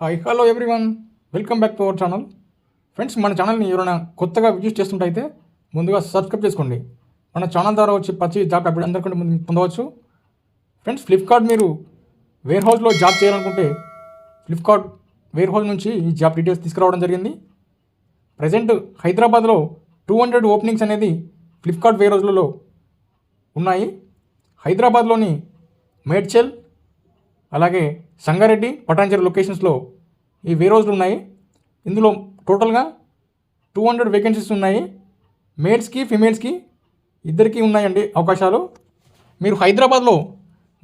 Hi hello everyone welcome back to our channel friends మన ఛానల్ని ఎవరైనా కొత్తగా విజిట్ చేస్తుంటే ముందుగా సబ్స్క్రైబ్ చేసుకోండి. మన ఛానల్ ద్వారా వచ్చి ప్రతి జాబ్ అప్డేట్ అందరికంటే ముందు పొందవచ్చు. ఫ్రెండ్స్ ఫ్లిప్కార్ట్ మీరు వేర్ హౌస్లో జాబ్ చేయాలనుకుంటే ఫ్లిప్కార్ట్ వేర్ హౌస్ నుంచి ఈ జాబ్ డీటెయిల్స్ తీసుకురావడం జరిగింది. ప్రజెంట్ హైదరాబాద్లో టూ హండ్రెడ్ ఓపెనింగ్స్ అనేది ఫ్లిప్కార్ట్ వేర్ హౌస్లలో ఉన్నాయి. హైదరాబాద్లోని మేడ్చల్ అలాగే సంగారెడ్డి పటాంచెరు లొకేషన్స్లో ఈ వేర్ రోజులు ఉన్నాయి. ఇందులో టోటల్గా టూ హండ్రెడ్ వేకెన్సీస్ ఉన్నాయి. మేల్స్కి ఫిమేల్స్కి ఇద్దరికీ ఉన్నాయండి అవకాశాలు. మీరు హైదరాబాద్లో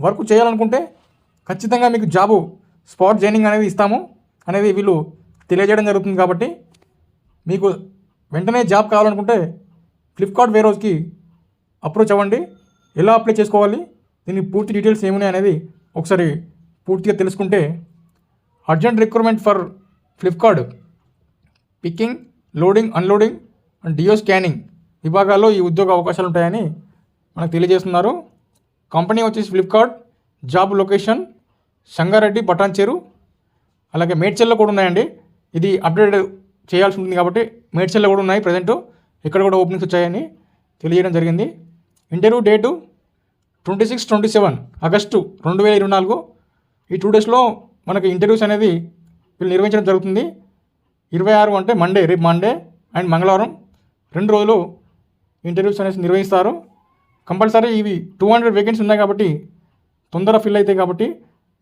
వర్క్ చేయాలనుకుంటే ఖచ్చితంగా మీకు జాబు స్పాట్ జాయినింగ్ అనేది ఇస్తాము అనేది వీళ్ళు తెలియజేయడం జరుగుతుంది కాబట్టి మీకు వెంటనే జాబ్ కావాలనుకుంటే ఫ్లిప్కార్ట్ వేరోజ్కి అప్రోచ్ అవ్వండి. ఎలా అప్లై చేసుకోవాలి? దీని పూర్తి డీటెయిల్స్ ఏమున్నాయి అనేది ఒకసారి పూర్తిగా తెలుసుకుంటే urgent recruitment for Flipkart picking loading unloading and deo scanning విభాగాల్లో ఈ ఉద్యోగ అవకాశాలు ఉంటాయని మనకు తెలియజేస్తున్నారు. కంపెనీ వచ్చేసి Flipkart job location Sangareddy Patancheru అలాగే మేడ్చల్లో కూడా ఉన్నాయండి. ఇది అప్డేట్ చేయాల్సి ఉంటుంది కాబట్టి మేడ్చల్లో కూడా ఉన్నాయి ప్రజెంట్. ఇక్కడ కూడా ఓపెనింగ్స్ వచ్చాయని తెలియజేయడం జరిగింది. Interview date twenty six twenty seven August రెండు వేల ఇరవై నాలుగు. ఈ టూ డేస్లో మనకి ఇంటర్వ్యూస్ అనేది వీళ్ళు నిర్వహించడం జరుగుతుంది. ఇరవై ఆరు అంటే మండే రేపు మండే అండ్ మంగళవారం రెండు రోజులు ఇంటర్వ్యూస్ అనేసి నిర్వహిస్తారు. కంపల్సరీ ఇవి టూ హండ్రెడ్ వేకెన్సీ ఉన్నాయి కాబట్టి తొందర ఫిల్ అవుతాయి కాబట్టి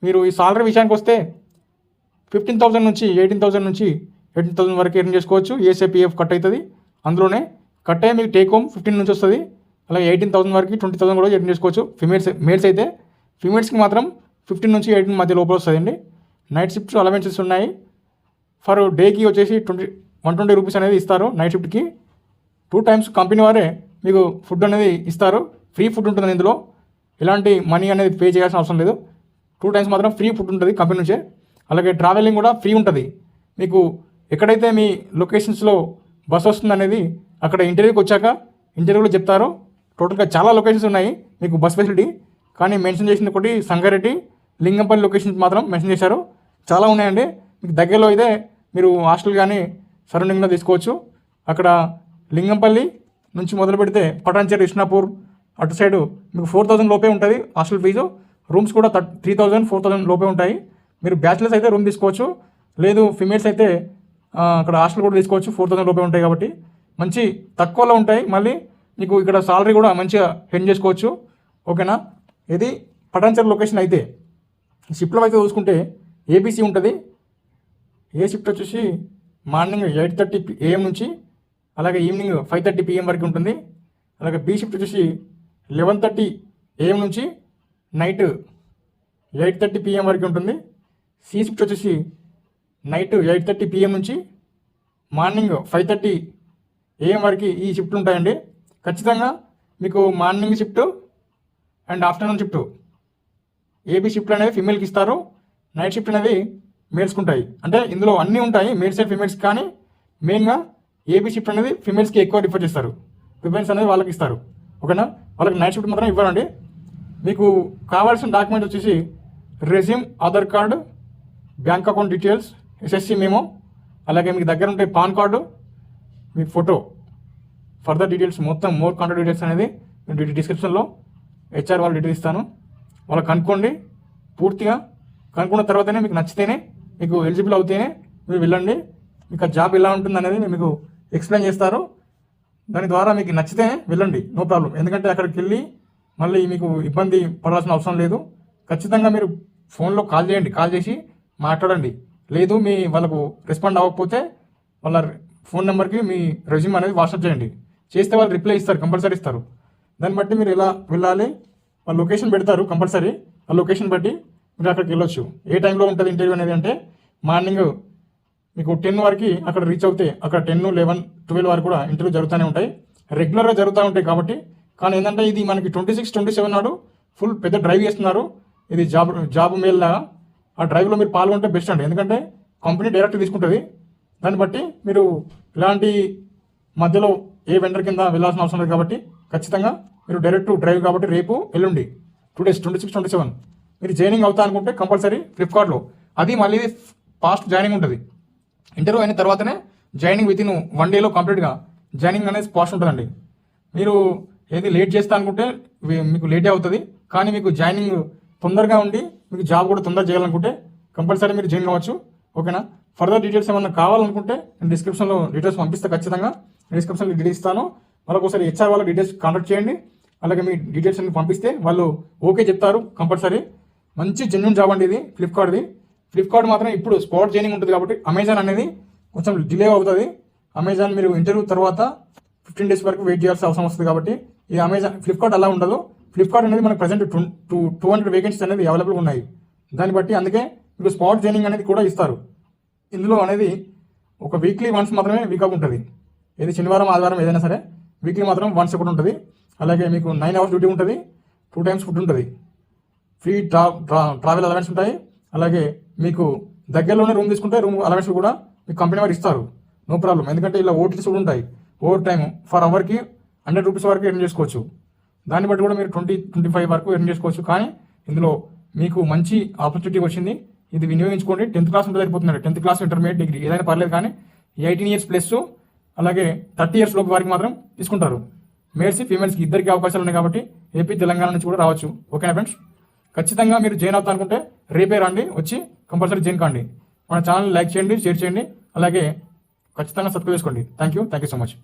మీరు ఈ సాలరీ విషయానికి వస్తే ఫిఫ్టీన్ థౌసండ్ నుంచి ఎయిటీన్ థౌసండ్ నుంచి ఎయిటీన్ థౌసండ్ వరకు ఎర్న్ చేసుకోవచ్చు. ఏసీపీఎఫ్ కట్ అవుతుంది. అందులోనే కట్ అయ్యే మీకు టేక్ హోమ్ ఫిఫ్టీన్ నుంచి వస్తుంది. అలాగే ఎయిటీన్ థౌసండ్ వరకు ట్వంటీ థౌసండ్ కూడా ఎర్న్ చేసుకోవచ్చు. ఫిమేల్స్ మేల్స్ అయితే ఫిమేల్స్కి మాత్రం ఫిఫ్టీన్ నుంచి ఎయిటీన్ మధ్య లోపల వస్తుందండి. నైట్ షిఫ్ట్స్ అలవెన్సెస్ ఉన్నాయి. ఫర్ డేకి వచ్చేసి ట్వంటీ వన్ ట్వంటీ రూపీస్ అనేది ఇస్తారు నైట్ షిఫ్ట్కి టూ టైమ్స్ కంపెనీ వారే మీకు ఫుడ్ అనేది ఇస్తారు. ఫ్రీ ఫుడ్ ఉంటుంది ఇందులో. ఎలాంటి మనీ అనేది పే చేయాల్సిన అవసరం లేదు. టూ టైమ్స్ మాత్రం ఫ్రీ ఫుడ్ ఉంటుంది కంపెనీ నుంచే. అలాగే ట్రావెలింగ్ కూడా ఫ్రీ ఉంటుంది. మీకు ఎక్కడైతే మీ లొకేషన్స్లో బస్ వస్తుంది అనేది అక్కడ ఇంటర్వ్యూకి వచ్చాక ఇంటర్వ్యూలో చెప్తారు. టోటల్గా చాలా లొకేషన్స్ ఉన్నాయి మీకు బస్ ఫెసిలిటీ కానీ మెన్షన్ చేసింది ఒకటి సంగారెడ్డి లింగంపల్లి లొకేషన్స్ మాత్రం మెన్షన్ చేశారు. చాలా ఉన్నాయండి. మీకు దగ్గరలో అయితే మీరు హాస్టల్ కానీ సరౌండింగ్లో తీసుకోవచ్చు. అక్కడ లింగంపల్లి నుంచి మొదలు పెడితే పటాన్చేరు ఇష్నాపూర్ అటు సైడు మీకు ఫోర్ థౌజండ్ లోపే ఉంటుంది హాస్టల్ ఫీజు. రూమ్స్ కూడా త్రీ థౌజండ్ ఫోర్ థౌజండ్ లోపే ఉంటాయి. మీరు బ్యాచిలర్స్ అయితే రూమ్ తీసుకోవచ్చు. లేదు ఫిమేల్స్ అయితే అక్కడ హాస్టల్ కూడా తీసుకోవచ్చు. ఫోర్ థౌజండ్ లోపే ఉంటాయి కాబట్టి. మంచి తక్కువలో ఉంటాయి. మళ్ళీ మీకు ఇక్కడ సాలరీ కూడా మంచిగా హెండ్ చేసుకోవచ్చు. ఓకేనా? ఇది పటాన్చేరు లొకేషన్ అయితే. షిఫ్ట్లో అయితే చూసుకుంటే ఏబీసీ ఉంటుంది. ఏ షిఫ్ట్ వచ్చేసి మార్నింగ్ ఎయిట్ థర్టీ ఏఎం నుంచి అలాగే ఈవినింగ్ ఫైవ్ థర్టీ పిఎం వరకు ఉంటుంది. అలాగే బి షిఫ్ట్ వచ్చేసి లెవెన్ థర్టీ ఏఎం నుంచి నైట్ ఎయిట్ థర్టీ పిఎం వరకు ఉంటుంది. సి షిఫ్ట్ వచ్చేసి నైట్ ఎయిట్ థర్టీ పిఎం నుంచి మార్నింగ్ ఫైవ్ థర్టీ ఏఎం వరకు ఈ షిఫ్ట్లు ఉంటాయండి. ఖచ్చితంగా మీకు morning shift and afternoon shift AB షిఫ్ట్లు అనేది ఫిమేల్కి ఇస్తారు. నైట్ షిఫ్ట్ అనేది మేల్స్కి ఉంటాయి. అంటే ఇందులో అన్నీ ఉంటాయి మేల్స్ అండ్ ఫిమేల్స్ కానీ మెయిన్గా ఏబీ షిఫ్ట్ అనేది ఫిమేల్స్కి ఎక్కువ రిఫర్ చేస్తారు. ప్రిఫరెన్స్ అనేది వాళ్ళకి ఇస్తారు. ఓకేనా వాళ్ళకి నైట్ షిఫ్ట్ మాత్రం ఇవ్వరండి. మీకు కావాల్సిన డాక్యుమెంట్ వచ్చేసి resume Aadhaar card bank account details SSC మేము అలాగే మీకు దగ్గర ఉంటే పాన్ కార్డు మీ ఫోటో. ఫర్దర్ డీటెయిల్స్ మొత్తం మోర్ కాంటాక్ట్ డీటెయిల్స్ అనేది నేను డిస్క్రిప్షన్లో హెచ్ఆర్ వాళ్ళు డీటెయిల్స్ ఇస్తాను. వాళ్ళు కనుక్కోండి పూర్తిగా కనుక్కున్న తర్వాతనే మీకు నచ్చితేనే మీకు ఎలిజిబుల్ అవుతేనే మీరు వెళ్ళండి. మీకు ఆ జాబ్ ఎలా ఉంటుంది అనేది మీకు ఎక్స్ప్లెయిన్ చేస్తారు దాని ద్వారా మీకు నచ్చితే వెళ్ళండి నో ప్రాబ్లం. ఎందుకంటే అక్కడికి వెళ్ళి మళ్ళీ మీకు ఇబ్బంది పడాల్సిన అవసరం లేదు. ఖచ్చితంగా మీరు ఫోన్లో కాల్ చేయండి కాల్ చేసి మాట్లాడండి. లేదు మీ వాళ్ళకు రెస్పాండ్ అవ్వకపోతే వాళ్ళ ఫోన్ నెంబర్కి మీ రెజ్యూమ్ అనేది వాట్సాప్ చేయండి. చేస్తే వాళ్ళు రిప్లై ఇస్తారు కంపల్సరీ ఇస్తారు. దాన్ని బట్టి మీరు ఎలా వెళ్ళాలి వాళ్ళు లొకేషన్ పెడతారు కంపల్సరీ. ఆ లొకేషన్ బట్టి మీరు అక్కడికి వెళ్ళొచ్చు. ఏ టైంలో ఉంటుంది ఇంటర్వ్యూ అనేది అంటే మార్నింగ్ మీకు టెన్ వరకు అక్కడ రీచ్ అవుతే అక్కడ టెన్ లెవెన్ ట్వెల్వ్ వరకు కూడా ఇంటర్వ్యూ జరుగుతూనే ఉంటాయి. రెగ్యులర్గా జరుగుతూ ఉంటాయి కాబట్టి కానీ ఏంటంటే ఇది మనకి ట్వంటీ సిక్స్ ట్వంటీ సెవెన్ నాడు ఫుల్ పెద్ద డ్రైవ్ చేస్తున్నారు. ఇది జాబ్ జాబ్ మేల్ లాగా ఆ డ్రైవ్లో మీరు పాల్గొంటే బెస్ట్ అండి. ఎందుకంటే కంపెనీ డైరెక్ట్ తీసుకుంటుంది. దాన్ని బట్టి మీరు ఇలాంటి మధ్యలో ఏ వెండర్ కింద వెళ్ళాల్సిన అవసరం లేదు కాబట్టి ఖచ్చితంగా మీరు డైరెక్ట్ డ్రైవ్ కాబట్టి రేపు ఎల్లుండి two days twenty six twenty seven మీరు జాయినింగ్ అవుతా అనుకుంటే కంపల్సరీ ఫ్లిప్కార్ట్లో అది మళ్ళీ ఫాస్ట్ జాయినింగ్ ఉంటుంది. ఇంటర్వ్యూ అయిన తర్వాతనే జాయినింగ్ విత్ ఇన్ వన్ డేలో కంప్లీట్గా జాయినింగ్ అనేది ఫాస్ట్ ఉంటుందండి. మీరు ఏది లేట్ చేస్తా అనుకుంటే మీకు లేటే అవుతుంది. కానీ మీకు జాయినింగ్ తొందరగా ఉండి మీకు జాబ్ కూడా తొందరగా చేయాలనుకుంటే కంపల్సరీ మీరు జాయిన్ కావచ్చు. ఓకేనా ఫర్దర్ డీటెయిల్స్ ఏమన్నా కావాలనుకుంటే నేను డిస్క్రిప్షన్లో డీటెయిల్స్ పంపిస్తే ఖచ్చితంగా. డిస్క్రిప్షన్లో డీటెయిల్స్ ఇస్తాను. మరొకసారి హెచ్ఆర్ వాళ్ళ డీటెయిల్స్ కాంటాక్ట్ చేయండి. అలాగే మీ డీటెయిల్స్ అన్ని పంపిస్తే వాళ్ళు ఓకే చెప్తారు కంపల్సరీ మంచి జెన్యున్ జాబ్ అండి ఇది ఫ్లిప్కార్ట్ది ఫ్లిప్కార్ట్ మాత్రం ఇప్పుడు స్పాట్ జాయినింగ్ ఉంటుంది కాబట్టి అమెజాన్ అనేది కొంచెం డిలే అవుతుంది. అమెజాన్ మీరు ఇంటర్వ్యూ తర్వాత ఫిఫ్టీన్ డేస్ వరకు వెయిట్ చేయాల్సిన అవసరం వస్తుంది కాబట్టి ఈ అమెజాన్ ఫ్లిప్కార్ట్ అలా ఉండదు. ఫ్లిప్కార్ట్ అనేది మనకు present two two hundred vacancies అనేది అవైలబుల్ ఉన్నాయి. దాన్ని బట్టి అందుకే మీకు స్పాట్ జాయినింగ్ అనేది కూడా ఇస్తారు. ఇందులో అనేది ఒక వీక్లీ వన్స్ మాత్రమే వీకప్ ఉంటుంది. ఏది శనివారం ఆదివారం ఏదైనా సరే వీక్లీ మాత్రం వన్స్ ఒకటి ఉంటుంది. అలాగే మీకు నైన్ అవర్స్ డ్యూటీ ఉంటుంది టూ టైమ్స్ ఫుడ్ ఉంటుంది. ఫ్రీ ట్రా ట్రా ట్రావెల్ అలవెన్స్ ఉంటాయి. అలాగే మీకు దగ్గరలోనే రూమ్ తీసుకుంటే రూమ్ అలవెన్స్ కూడా మీకు కంపెనీ వారు ఇస్తారు. నో ప్రాబ్లం ఎందుకంటే ఇలా ఓటీస్ కూడా ఉంటాయి. ఓవర్ టైం ఫర్ అవర్కి హండ్రెడ్ రూపీస్ వరకు ఎర్న్ చేసుకోవచ్చు. దాన్ని బట్టి కూడా మీరు ట్వంటీ ట్వంటీ ఫైవ్ వరకు ఎర్న్ చేసుకోవచ్చు. కానీ ఇందులో మీకు మంచి ఆపర్చునిటీ వచ్చింది. ఇది వినియోగించుకోండి. టెన్త్ క్లాస్ ఉంటే సరిపోతుంది. టెన్త్ క్లాస్ ఇంటర్మీడియట్ డిగ్రీ ఏదైనా పర్లేదు కానీ ఎయిటీన్ ఇయర్స్ ప్లస్ అలాగే థర్టీ ఇయర్స్ లోపు వారికి మాత్రం తీసుకుంటారు. మేల్స్ ఫీమేల్స్కి ఇద్దరికి అవకాశాలు ఉన్నాయి కాబట్టి ఏపీ తెలంగాణ నుంచి కూడా రావచ్చు. ఓకేనా ఫ్రెండ్స్? ఖచ్చితంగా మీరు జాయిన్ అవుతా అనుకుంటే రేపే రండి వచ్చి కంపల్సరీ జాయిన్ కాండి. మన ఛానల్ లైక్ చేయండి షేర్ చేయండి. అలాగే ఖచ్చితంగా సబ్స్క్రైబ్ చేసుకోండి. Thank you thank you so much.